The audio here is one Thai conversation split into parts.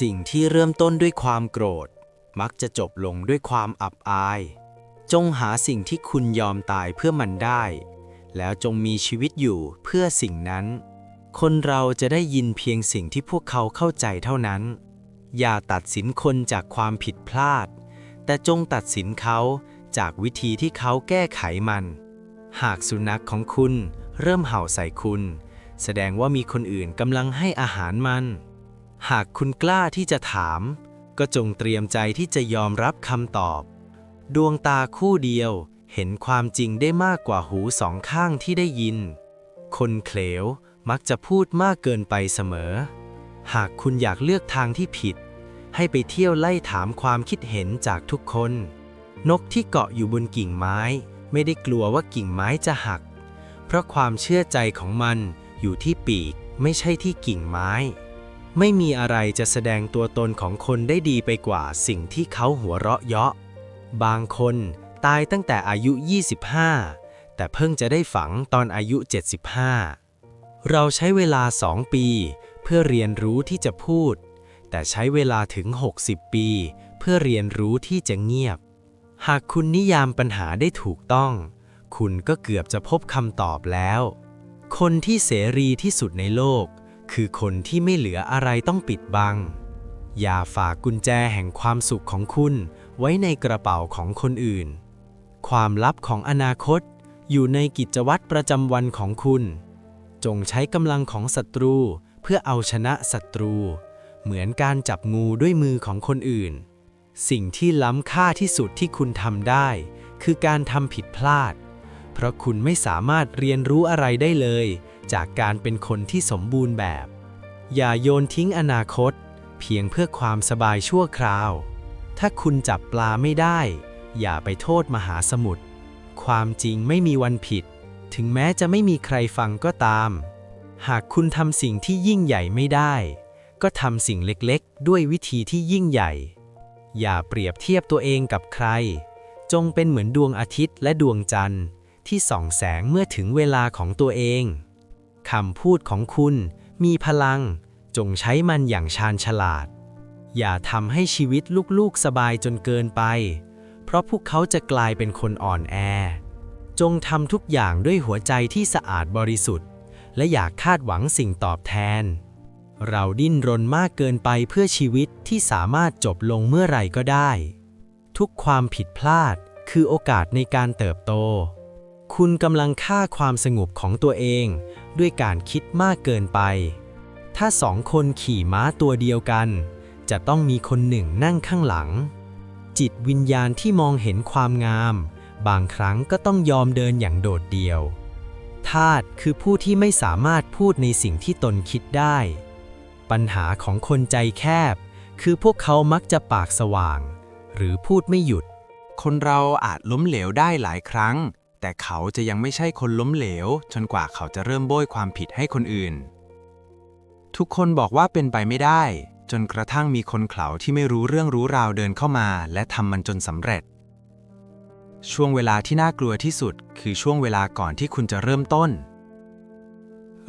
สิ่งที่เริ่มต้นด้วยความโกรธ มักจะจบลงด้วยความอับอาย จงหาสิ่งที่คุณยอมตายเพื่อมันได้ แล้วจงมีชีวิตอยู่เพื่อสิ่งนั้น คนเราจะได้ยินเพียงสิ่งที่พวกเขาเข้าใจเท่านั้น อย่าตัดสินคนจากความผิดพลาด แต่จงตัดสินเขาจากวิธีที่เขาแก้ไขมัน หากสุนัขของคุณเริ่มเห่าใส่คุณ แสดงว่ามีคนอื่นกำลังให้อาหารมัน หากคุณกล้าที่จะถาม ก็จงเตรียมใจที่จะยอมรับคำตอบ ดวงตาคู่เดียวเห็นความจริงได้มากกว่าหูสองข้างที่ได้ยิน คนเขลวมักจะพูดมากเกินไปเสมอ หากคุณอยากเลือกทางที่ผิด ให้ไปเที่ยวไล่ถามความคิดเห็นจากทุกคน นกที่เกาะอยู่บนกิ่งไม้ ไม่ได้กลัวว่ากิ่งไม้จะหัก เพราะความเชื่อใจของมันอยู่ที่ปีกไม่ใช่ที่กิ่งไม้ ไม่มีอะไรจะแสดงตัวตนของคนได้ดีไปกว่าสิ่งที่เขาหัวเราะเยาะ บางคนตายตั้งแต่อายุ 25 แต่เพิ่งจะได้ฝังตอนอายุ 75 เราใช้เวลาสองปี เพื่อเรียนรู้ที่จะพูด แต่ใช้เวลาถึง 60 ปี เพื่อเรียนรู้ที่จะเงียบ หากคุณนิยามปัญหาได้ถูกต้อง คุณก็เกือบจะพบคำตอบแล้ว คนที่เสรีที่สุดในโลก คือคนที่ไม่เหลืออะไรต้องปิดบัง อย่าฝากกุญแจแห่งความสุขของคุณไว้ในกระเป๋าของคนอื่น ความลับของอนาคตอยู่ในกิจวัตรประจำวันของคุณ จงใช้กำลังของศัตรูเพื่อเอาชนะศัตรู เหมือนการจับงูด้วยมือของคนอื่น สิ่งที่ล้ำค่าที่สุดที่คุณทำได้ คือการทำผิดพลาด เพราะคุณไม่สามารถเรียนรู้อะไรได้เลย จากการเป็นคนที่สมบูรณ์แบบ อย่าโยนทิ้งอนาคต เพียงเพื่อความสบายชั่วคราว ถ้าคุณจับปลาไม่ได้ อย่าไปโทษมหาสมุทรความจริงไม่มีวันผิด ถึงแม้จะไม่มีใครฟังก็ตาม หากคุณทำสิ่งที่ยิ่งใหญ่ไม่ได้ ก็ทำสิ่งเล็กๆ ด้วยวิธีที่ยิ่งใหญ่ อย่าเปรียบเทียบตัวเองกับใคร จงเป็นเหมือนดวงอาทิตย์และดวงจันทร์ที่ส่องแสงเมื่อถึงเวลาของตัวเอง คำพูดของคุณมีพลัง จงใช้มันอย่างชาญฉลาด อย่าทำให้ชีวิตลูกๆสบายจนเกินไป เพราะพวกเขาจะกลายเป็นคนอ่อนแอ จงทำทุกอย่างด้วยหัวใจที่สะอาดบริสุทธิ์ และอย่าคาดหวังสิ่งตอบแทน เราดิ้นรนมากเกินไปเพื่อชีวิตที่สามารถจบลงเมื่อไหร่ก็ได้ ทุกความผิดพลาดคือโอกาสในการเติบโต คุณกำลังฆ่าความสงบของตัวเอง ด้วยการคิดมากเกินไป ถ้าสองคนขี่ม้าตัวเดียวกัน จะต้องมีคนหนึ่งนั่งข้างหลัง จิตวิญญาณที่มองเห็นความงาม บางครั้งก็ต้องยอมเดินอย่างโดดเดี่ยวทาสคือผู้ที่ไม่สามารถพูดในสิ่งที่ตนคิดได้ ปัญหาของคนใจแคบ คือพวกเขามักจะปากสว่าง หรือพูดไม่หยุด คนเราอาจล้มเหลวได้หลายครั้ง แต่เขาจะยังไม่ใช่คนล้มเหลว จนกว่าเขาจะเริ่มโบยความผิดให้คนอื่น ทุกคนบอกว่าเป็นไปไม่ได้ จนกระทั่งมีคนเขาที่ไม่รู้เรื่องรู้ราวเดินเข้ามา และทำมันจนสำเร็จ ช่วงเวลาที่น่ากลัวที่สุด คือช่วงเวลาก่อนที่คุณจะเริ่มต้น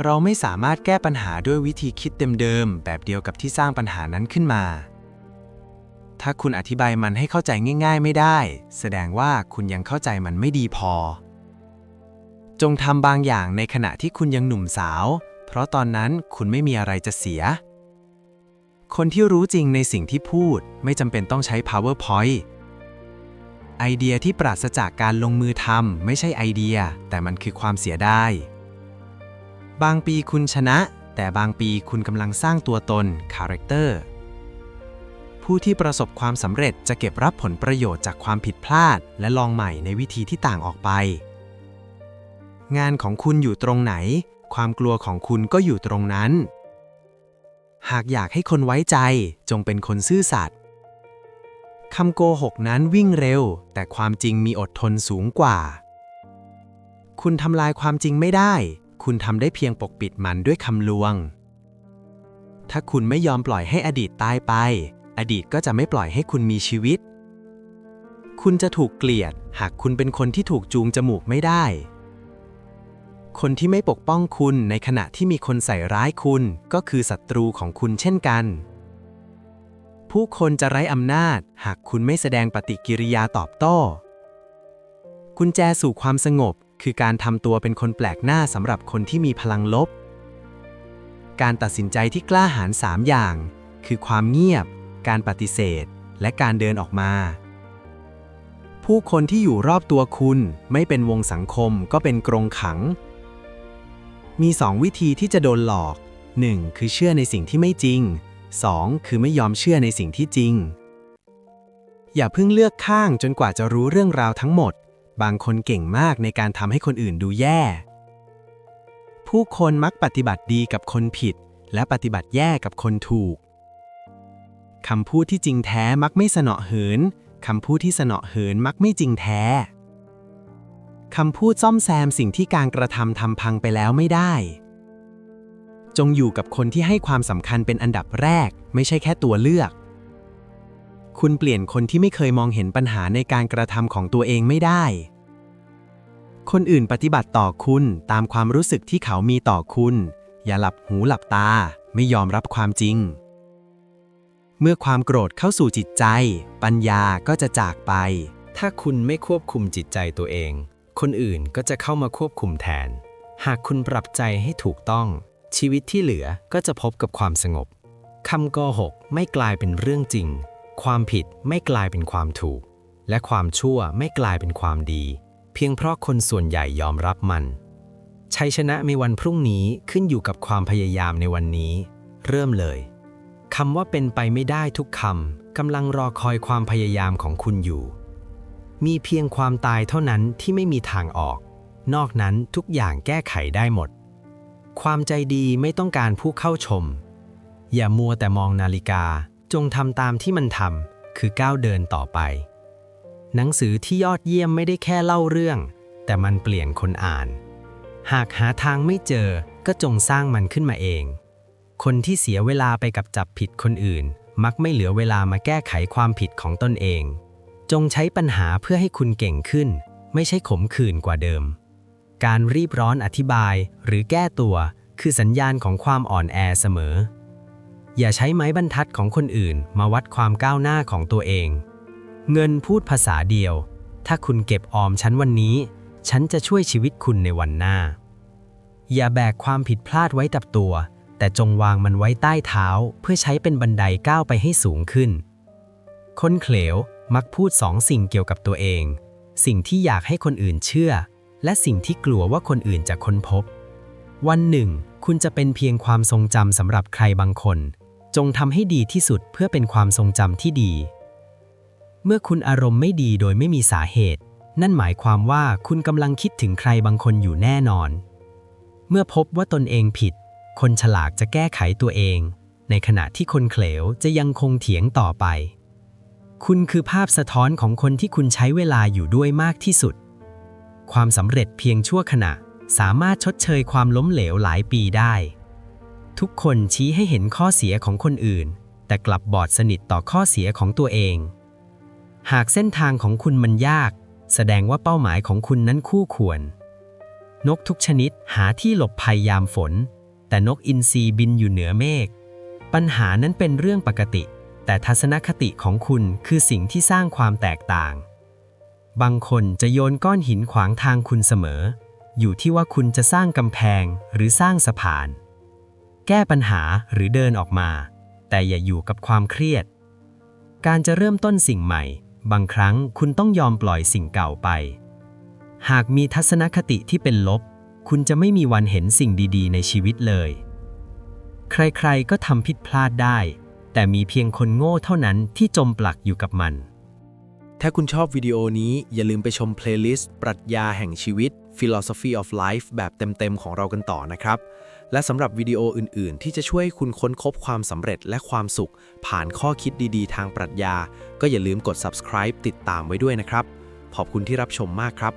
เราไม่สามารถแก้ปัญหาด้วยวิธีคิดเดิมๆแบบเดียวกับที่สร้างปัญหานั้นขึ้นมา ถ้าคุณอธิบายมันให้เข้าใจง่ายๆไม่ได้ แสดงว่าคุณยังเข้าใจมันไม่ดีพอ จงทำบางอย่างในขณะที่คุณยังหนุ่มสาว เพราะตอนนั้นคุณไม่มีอะไรจะเสีย คนที่รู้จริงในสิ่งที่พูดไม่จำเป็นต้องใช้ PowerPoint ไอเดียที่ปราศจากการลงมือทำไม่ใช่ไอเดีย แต่มันคือความเสียดาย บางปีคุณชนะ แต่บางปีคุณกำลังสร้างตัวตนคาแรคเตอร์ ผู้ที่ประสบความสำเร็จจะเก็บรับผลประโยชน์จากความผิดพลาด และลองใหม่ในวิธีที่ต่างออกไป งานของคุณอยู่ตรงไหน ความกลัวของคุณก็อยู่ตรงนั้น หากอยากให้คนไว้ใจจงเป็นคนซื่อสัตย์คำโกหกนั้นวิ่งเร็ว แต่ความจริงมีอดทนสูงกว่า คุณทำลายความจริงไม่ได้ คุณทำได้เพียงปกปิดมันด้วยคำลวง ถ้าคุณไม่ยอมปล่อยให้อดีตตายไป อดีตก็จะไม่ปล่อยให้คุณมีชีวิต คุณจะถูกเกลียด หากคุณเป็นคนที่ถูกจูงจมูกไม่ได้ คนที่ไม่ปกป้องคุณในขณะที่มีคนใส่ร้ายคุณก็คือศัตรูของคุณเช่นกัน ผู้คนจะไร้อำนาจ หากคุณไม่แสดงปฏิกิริยาตอบโต้ กุญแจสู่ความสงบคือการทำตัวเป็นคนแปลกหน้าสำหรับคนที่มีพลังลบ การตัดสินใจที่กล้าหาญสามอย่าง คือความเงียบ การปฏิเสธ และการเดินออกมา ผู้คนที่อยู่รอบตัวคุณไม่เป็นวงสังคมก็เป็นกรงขัง มีสองวิธีที่จะโดนหลอก 1. คือเชื่อในสิ่งที่ไม่จริง 2. คือไม่ยอมเชื่อในสิ่งที่จริง อย่าเพิ่งเลือกข้างจนกว่าจะรู้เรื่องราวทั้งหมด บางคนเก่งมากในการทำให้คนอื่นดูแย่ ผู้คนมักปฏิบัติดีกับคนผิด และปฏิบัติแย่กับคนถูก คำพูดที่จริงแท้มักไม่สนอเหิน คำพูดที่สนอเหินมักไม่จริงแท้ คำพูดซ่อมแซมสิ่งที่การกระทำทำพังไปแล้วไม่ได้ จงอยู่กับคนที่ให้ความสำคัญเป็นอันดับแรก ไม่ใช่แค่ตัวเลือก คุณเปลี่ยนคนที่ไม่เคยมองเห็นปัญหาในการกระทำของตัวเองไม่ได้ คนอื่นปฏิบัติต่อคุณตามความรู้สึกที่เขามีต่อคุณ อย่าหลับหูหลับตา ไม่ยอมรับความจริง เมื่อความโกรธเข้าสู่จิตใจ ปัญญาก็จะจากไป ถ้าคุณไม่ควบคุมจิตใจตัวเอง คนอื่นก็จะเข้ามาควบคุมแทน หากคุณปรับใจให้ถูกต้อง ชีวิตที่เหลือก็จะพบกับความสงบคำโกหกไม่กลายเป็นเรื่องจริง ความผิดไม่กลายเป็นความถูก และความชั่วไม่กลายเป็นความดี เพียงเพราะคนส่วนใหญ่ยอมรับมัน ชัยชนะในวันพรุ่งนี้ขึ้นอยู่กับความพยายามในวันนี้ เริ่มเลย คำว่าเป็นไปไม่ได้ทุกคำกำลังรอคอยความพยายามของคุณอยู่ มีเพียงความตายเท่านั้นที่ไม่มีทางออก นอกนั้นทุกอย่างแก้ไขได้หมด ความใจดีไม่ต้องการผู้เข้าชม อย่ามัวแต่มองนาฬิกาจงทำตามที่มันทำคือก้าวเดินต่อไป หนังสือที่ยอดเยี่ยมไม่ได้แค่เล่าเรื่อง แต่มันเปลี่ยนคนอ่าน หากหาทางไม่เจอก็จงสร้างมันขึ้นมาเอง คนที่เสียเวลาไปกับจับผิดคนอื่น มักไม่เหลือเวลามาแก้ไขความผิดของตนเอง จงใช้ปัญหาเพื่อให้คุณเก่งขึ้น ไม่ใช่ขมขื่นกว่าเดิม การรีบร้อนอธิบายหรือแก้ตัว คือสัญญาณของความอ่อนแอเสมอ อย่าใช้ไม้บรรทัดของคนอื่น มาวัดความก้าวหน้าของตัวเอง เงินพูดภาษาเดียว ถ้าคุณเก็บออมฉันวันนี้ ฉันจะช่วยชีวิตคุณในวันหน้า อย่าแบกความผิดพลาดไว้กับตัว แต่จงวางมันไว้ใต้เท้าเพื่อใช้เป็นบันไดก้าวไปให้สูงขึ้น คนเขลวมักพูดสองสิ่งเกี่ยวกับตัวเอง สิ่งที่อยากให้คนอื่นเชื่อ และสิ่งที่กลัวว่าคนอื่นจะค้นพบ วันหนึ่ง คุณจะเป็นเพียงความทรงจำสำหรับใครบางคน จงทำให้ดีที่สุดเพื่อเป็นความทรงจำที่ดี เมื่อคุณอารมณ์ไม่ดีโดยไม่มีสาเหตุ นั่นหมายความว่าคุณกำลังคิดถึงใครบางคนอยู่แน่นอน เมื่อพบว่าตนเองผิด คนฉลาดจะแก้ไขตัวเอง ในขณะที่คนเขลวจะยังคงเถียงต่อไป คุณคือภาพสะท้อนของคนที่คุณใช้เวลาอยู่ด้วยมากที่สุด ความสำเร็จเพียงชั่วขณะสามารถชดเชยความล้มเหลวหลายปีได้ ทุกคนชี้ให้เห็นข้อเสียของคนอื่น แต่กลับบอดสนิทต่อข้อเสียของตัวเอง หากเส้นทางของคุณมันยาก แสดงว่าเป้าหมายของคุณนั้นคู่ควร นกทุกชนิดหาที่หลบภัยยามฝน แต่นกอินทรีบินอยู่เหนือเมฆ ปัญหานั้นเป็นเรื่องปกติ แต่ทัศนคติของคุณคือสิ่งที่สร้างความแตกต่าง บางคนจะโยนก้อนหินขวางทางคุณเสมอ อยู่ที่ว่าคุณจะสร้างกำแพงหรือสร้างสะพาน แก้ปัญหาหรือเดินออกมา แต่อย่าอยู่กับความเครียด การจะเริ่มต้นสิ่งใหม่ บางครั้งคุณต้องยอมปล่อยสิ่งเก่าไป หากมีทัศนคติที่เป็นลบ คุณจะไม่มีวันเห็นสิ่งดีๆ ในชีวิตเลย ใครๆ ก็ทำผิดพลาดได้ แต่มีเพียงคนโง่เท่านั้นที่จมปลักอยู่กับมัน ถ้าคุณชอบวิดีโอนี้อย่าลืมไปชมเพลย์ลิสต์ปรัชญาแห่งชีวิต Philosophy of Life แบบเต็ม ๆ ของเรากันต่อนะครับ และสำหรับวิดีโออื่น ๆ ที่จะช่วยให้คุณค้นพบความสำเร็จและความสุข ผ่านข้อคิดดีๆ ทางปรัชญา ก็อย่าลืมกด subscribe ติดตามไว้ด้วยนะครับ ขอบคุณที่รับชมมากครับ